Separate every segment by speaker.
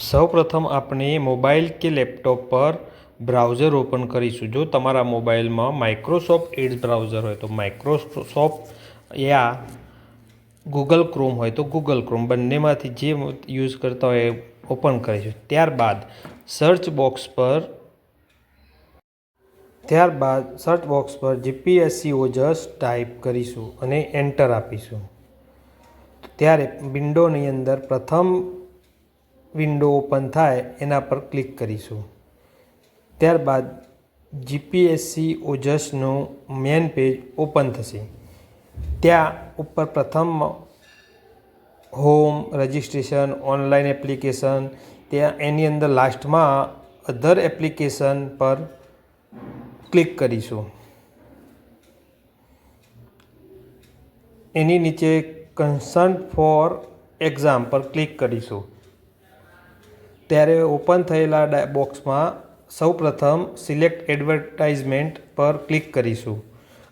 Speaker 1: સૌપ્રથમ આપણે મોબાઈલ કે લેપટોપ પર બ્રાઉઝર ઓપન કરીશું. જો તમારા મોબાઈલમાં માઇક્રોસોફ્ટ એડ્સ બ્રાઉઝર હોય તો માઇક્રોસોફ્ટ યા ગૂગલ ક્રોમ હોય તો ગૂગલ ક્રોમ બંનેમાંથી જે યુઝ કરતા હોય એ ઓપન કરીશું. ત્યારબાદ સર્ચ બોક્સ પર ત્યારબાદ સર્ચ બોક્સ પર જીપીએસસી ઓજસ ટાઈપ કરીશું અને એન્ટર આપીશું. ત્યારે વિન્ડોની અંદર પ્રથમ વિન્ડો ઓપન થાય, એના પર ક્લિક કરીશું. ત્યારબાદ જીપીએસસી ઓજસનું મેન પેજ ઓપન થશે. ત્યાં ઉપર પ્રથમ હોમ રજિસ્ટ્રેશન ઓનલાઈન એપ્લિકેશન ત્યાં એની અંદર લાસ્ટમાં અધર એપ્લિકેશન પર ક્લિક કરીશું. એની નીચે કન્સર્ન ફોર એક્ઝામ પર ક્લિક કરીશું. ત્યારે ઓપન થયેલા ડા બોક્સમાં સૌપ્રથમ સિલેક્ટ એડવર્ટાઇઝમેન્ટ પર ક્લિક કરીશું.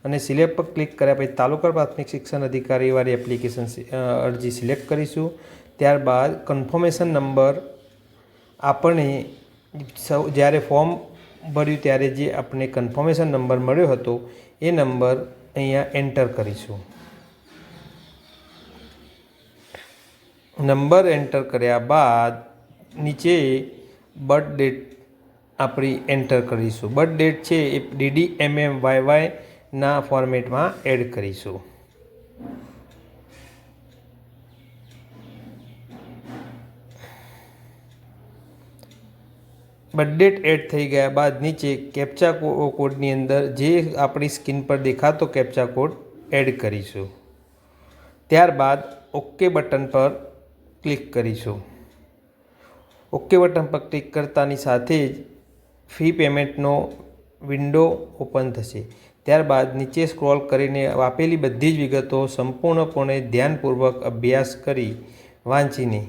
Speaker 1: અને સિલેક્ટ પર ક્લિક કર્યા પછી તાલુકા પ્રાથમિક શિક્ષણ અધિકારીવાળી એપ્લિકેશન અરજી સિલેક્ટ કરીશું. ત્યારબાદ કન્ફર્મેશન નંબર આપણે સૌ જ્યારે ફોર્મ ભર્યું ત્યારે જે આપણે કન્ફર્મેશન નંબર મળ્યો હતો, એ નંબર અહીંયા એન્ટર કરીશું. નંબર એન્ટર કર્યા બાદ નીચે બર્થ ડેટ આપણી એન્ટર કરીશું. બર્થ ડેટ છે એ ડીડી એમએમ વાય વાયના ફોર્મેટમાં એડ કરીશું. બર્થ ડેટ એડ થઈ ગયા બાદ નીચે કેપ્ચા કોડની અંદર જે આપણી સ્કીન પર દેખાતો કેપ્ચા કોડ એડ કરીશું. ત્યારબાદ ઓકે બટન પર ક્લિક કરીશું. ઓકે બટન પર ક્લિક કરતાની સાથે જ ફી પેમેન્ટનો વિન્ડો ઓપન થશે. ત્યારબાદ નીચે સ્ક્રોલ કરીને આપેલી બધી જ વિગતો સંપૂર્ણપણે ધ્યાનપૂર્વક અભ્યાસ કરી વાંચીને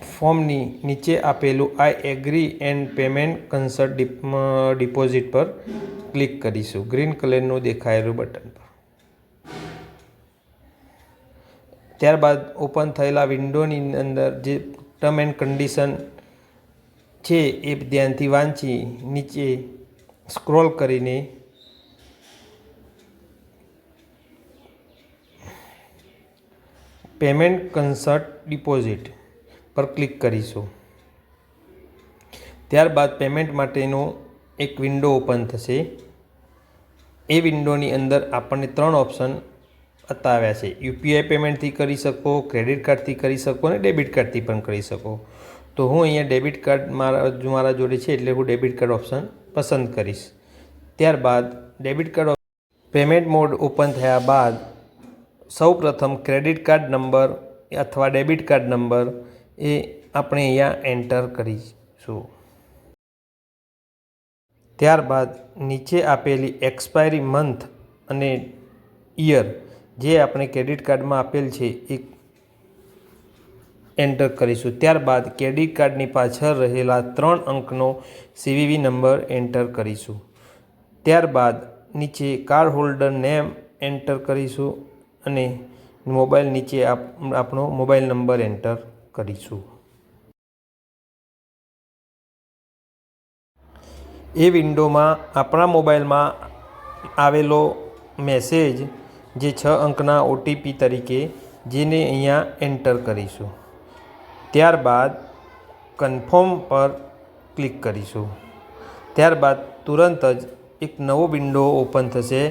Speaker 1: ફોર્મની નીચે આપેલું I agree and payment concert deposit પર ક્લિક કરીશું. ગ્રીન કલરનું દેખાયેલું બટન. ત્યારબાદ ઓપન થયેલા વિન્ડોની અંદર જે ટર્મ એન્ડ કન્ડિશન છે એ ધ્યાનથી વાંચી, નીચે સ્ક્રોલ કરીને પેમેન્ટ કન્સર્ટ ડિપોઝિટ પર ક્લિક કરીશું. ત્યારબાદ પેમેન્ટ માટેનો એક વિન્ડો ઓપન થશે. એ વિન્ડોની અંદર આપણને ત્રણ ઓપ્શન બતાવ્યા છે. યુપીઆઈ પેમેન્ટથી કરી શકો, ક્રેડિટ કાર્ડથી કરી શકો અને ડેબિટ કાર્ડથી પણ કરી શકો. તો હું અહીંયા ડેબિટ કાર્ડ મારા મારા જોડે છે એટલે હું ડેબિટ કાર્ડ ઓપ્શન પસંદ કરીશ. ત્યારબાદ debit card payment mode open થયા બાદ સૌ પ્રથમ ક્રેડિટ કાર્ડ નંબર અથવા ડેબિટ કાર્ડ નંબર એ આપણે અહીંયા એન્ટર કરીશું. ત્યારબાદ નીચે આપેલી એક્સપાયરી મંથ અને યર જે આપણે ક્રેડિટ કાર્ડમાં આપેલ છે, એ એન્ટર કરીશું. ત્યારબાદ ક્રેડિટ કાર્ડની પાછળ રહેલા ત્રણ અંકનો સીવીવી નંબર એન્ટર કરીશું. ત્યારબાદ નીચે કાર્ડ હોલ્ડર નેમ એન્ટર કરીશું અને મોબાઈલ નીચે આપણો મોબાઈલ નંબર એન્ટર કરીશું. એ વિન્ડોમાં આપણા મોબાઈલમાં આવેલો મેસેજ જે છ અંકના ઓટીપી તરીકે જેને અહીંયા એન્ટર કરીશું. ત્યારબાદ કન્ફર્મ પર ક્લિક કરીશું. ત્યારબાદ તુરંત જ એક નવો વિન્ડો ઓપન થશે,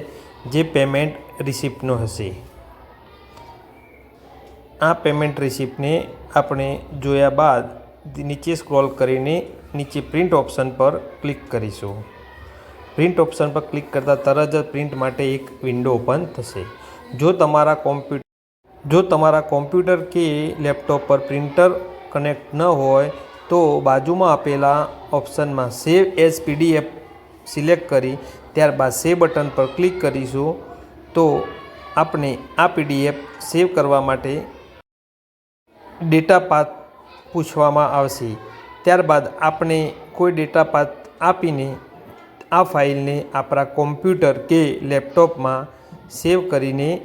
Speaker 1: જે પેમેન્ટ રિસિપ્ટનો હશે. આ પેમેન્ટ રિસિપ્ટને આપણે જોયા બાદ નીચે સ્ક્રોલ કરીને નીચે પ્રિન્ટ ઓપ્શન પર ક્લિક કરીશું. પ્રિન્ટ ઓપ્શન પર ક્લિક કરતાં તરત જ પ્રિન્ટ માટે એક વિન્ડો ઓપન થશે. જો તમારા કોમ્પ્યુટર જો તમારા કોમ્પ્યુટર કે લેપટોપ પર પ્રિન્ટર કનેક્ટ ન હોય, તો બાજુમાં આપેલા ઓપ્શનમાં સેવ એઝ પીડીએફ સિલેક્ટ કરી, ત્યારબાદ સેવ બટન પર ક્લિક કરીશું, તો આપણે આ પીડીએફ સેવ કરવા માટે ડેટા પાથ પૂછવામાં આવશે. ત્યારબાદ આપણે કોઈ ડેટા પાથ આપીને આ ફાઇલને આપણા કોમ્પ્યુટર કે લેપટોપમાં સેવ કરીને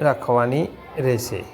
Speaker 1: રાખવાની રહેશે.